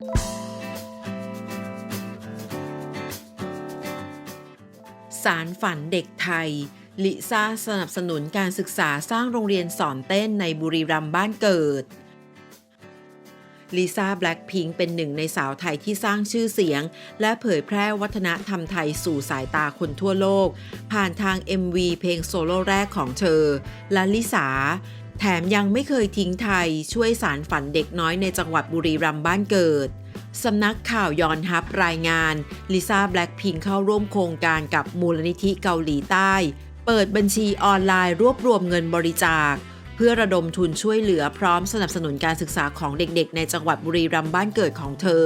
สารฝันเด็กไทย ลิซ่าสนับสนุนการศึกษาสร้างโรงเรียนสอนเต้นในบุรีรัมย์บ้านเกิดลิซ่าแบล็คพิงค์เป็นหนึ่งในสาวไทยที่สร้างชื่อเสียง และเผยแพร่วัฒนธรรมไทยสู่สายตาคนทั่วโลก ผ่านทาง MV เพลงโซโล่แรกของเธอและลิสา แถมยังไม่เคยทิ้งไทยช่วยสารฝันเด็กน้อยในจังหวัดบุรีรัมย์บ้านเกิด สำนักข่าวยอนฮับรายงานลิซ่าแบล็คพิงเข้าร่วมโครงการกับมูลนิธิเกาหลีใต้ เปิดบัญชีออนไลน์รวบรวมเงินบริจาค เพื่อระดมทุนช่วยเหลือพร้อมสนับสนุนการศึกษาของเด็กๆ ในจังหวัดบุรีรัมย์บ้านเกิดของเธอ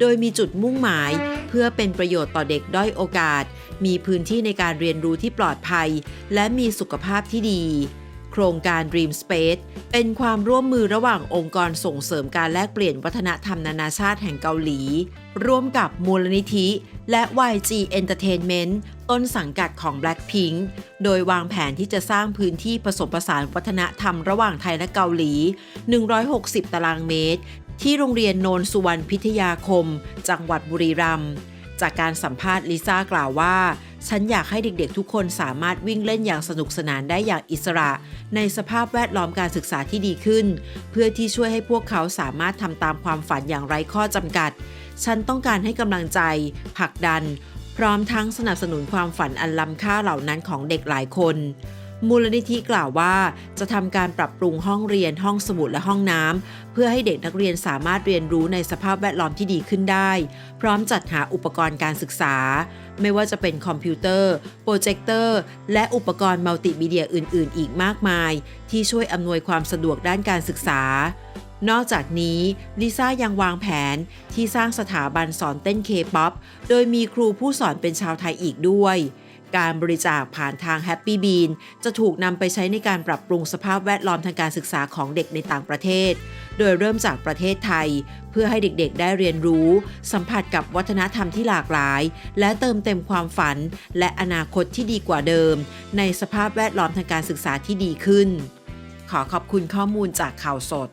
โดยมีจุดมุ่งหมาย เพื่อเป็นประโยชน์ต่อเด็กด้อยโอกาส มีพื้นที่ในการเรียนรู้ที่ปลอดภัย และมีสุขภาพที่ดี ครงการ Dream Space เป็นความร่วมมือระหว่างองค์กรส่งเสริมการแลกเปลี่ยนวัฒนธรรมนานาชาติแห่งเกาหลี ร่วมกับมูลนิธิ และ YG Entertainment ต้นสังกัดของ Blackpink โดยวางแผนที่จะสร้างพื้นที่ผสมผสานวัฒนธรรมระหว่างไทยและเกาหลี 160 ตารางเมตร ที่โรงเรียนโนนสุวรรณพิทยาคม จังหวัดบุรีรัมย์จากการสัมภาษณ์ลิซ่ากล่าวว่า ฉันอยากให้เด็กๆทุกคนสามารถวิ่งเล่นอย่างสนุกสนานได้อย่างอิสระ ในสภาพแวดล้อมการศึกษาที่ดีขึ้น เพื่อที่ช่วยให้พวกเขาสามารถทำตามความฝันอย่างไร้ข้อจำกัด ฉันต้องการให้กำลังใจผลักดัน พร้อมทั้งสนับสนุนความฝันอันล้ำค่าเหล่านั้นของเด็กหลายคน มูลนิธิกล่าวว่า จะทำการปรับปรุงห้องเรียนห้องสมุดและห้องน้ำเพื่อให้เด็กนักเรียนสามารถเรียนรู้ในสภาพแวดล้อมที่ดีขึ้นได้ พร้อมจัดหาอุปกรณ์การศึกษา ไม่ว่าจะเป็นคอมพิวเตอร์ โปรเจคเตอร์ และอุปกรณ์มัลติมีเดียอื่น ๆ อีกมากมาย ที่ช่วยอำนวยความสะดวกด้านการศึกษานอกจากนี้ลิซ่ายังวางแผนที่สร้างสถาบันสอนเต้นเคป๊อปโดยมีครูผู้สอนเป็นชาวไทยอีกด้วย การบริจาคผ่านทาง Happy Bean จะถูกนำไปใช้ในการปรับปรุงสภาพแวดล้อมทางการศึกษาของเด็กในต่างประเทศ โดยเริ่มจากประเทศไทย เพื่อให้เด็กๆ ได้เรียนรู้ สัมผัสกับวัฒนธรรมที่หลากหลาย และเติมเต็มความฝัน และอนาคตที่ดีกว่าเดิม ในสภาพแวดล้อมทางการศึกษาที่ดีขึ้น ขอขอบคุณข้อมูลจากข่าวสด